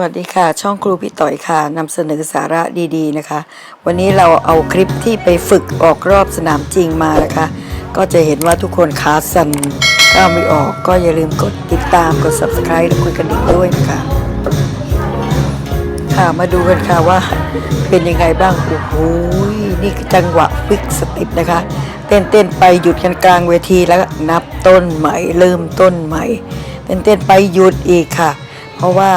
วัสดีค่ะ ช่องครูพี่ต่อยค่ะนำเสนอสาระดีๆนะคะ วันนี้เราเอาคลิปที่ไปฝึกออกรอบสนามจริงมานะคะ ก็จะเห็นว่าทุกคนขาสั่นก้าวไม่ออกก็อย่าลืมกดติดตามกด subscribe และกดกระดิ่งด้วยนะคะค่ะมาดูกันค่ะว่าเป็นยังไงบ้างโอ้โหนี่คือจังหวะฟิกสติปนะคะ เต้นเต้นไปหยุดกันกลางเวทีแล้วนับต้นใหม่เริ่มต้นใหม่เต้นเต้นไปหยุดอีกค่ะ เพราะว่า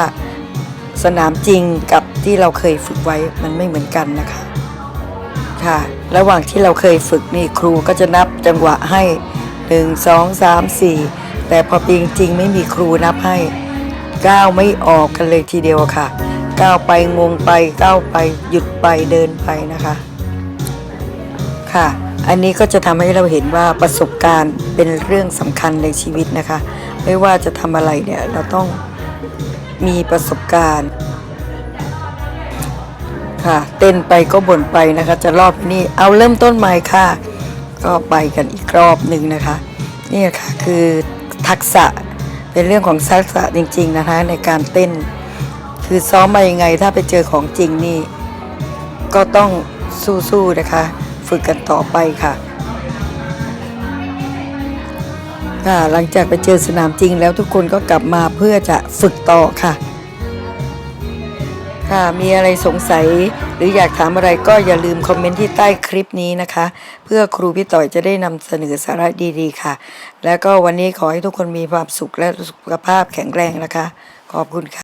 สนามจริงกับที่เราเคยฝึกไว้มันไม่เหมือนกันนะคะ ค่ะ ระหว่างที่เราเคยฝึกนี่ครูก็จะนับจังหวะให้หนึ่งสองสามสี่แต่พอปีจริงไม่มีครูนับให้ก้าวไม่ออกกันเลยทีเดียวค่ะก้าวไปงงไปก้าวไปหยุดไปเดินไปนะคะ ค่ะ อันนี้ก็จะทำให้เราเห็นว่าประสบการณ์เป็นเรื่องสำคัญในชีวิตนะคะ ไม่ว่าจะทำอะไรเนี่ยเราต้อง มีประสบการณ์ ค่ะ เต้นไปก็บ่นไปนะคะ จะรอบนี้เอาเริ่มต้นใหม่ค่ะ ก็ไปกันอีกรอบหนึ่งนะคะ นี่ค่ะคือทักษะเป็นเรื่องของทักษะจริง ๆนะคะ ในการเต้น คือซ้อมมายังไงถ้าไปเจอของจริงนี่ ก็ต้องสู้ๆนะคะ ฝึกกันต่อไปค่ะ ค่ะหลังจากไปเจอสนามจริงแล้วทุกคนก็กลับมาเพื่อจะฝึกต่อค่ะ ค่ะมีอะไรสงสัยหรืออยากถามอะไรก็อย่าลืมคอมเมนต์ที่ใต้คลิปนี้นะคะ เพื่อครูพี่ต่อยจะได้นำเสนอสาระดีๆค่ะ แล้วก็วันนี้ขอให้ทุกคนมีความสุขและสุขภาพแข็งแรงนะคะ ขอบคุณค่ะ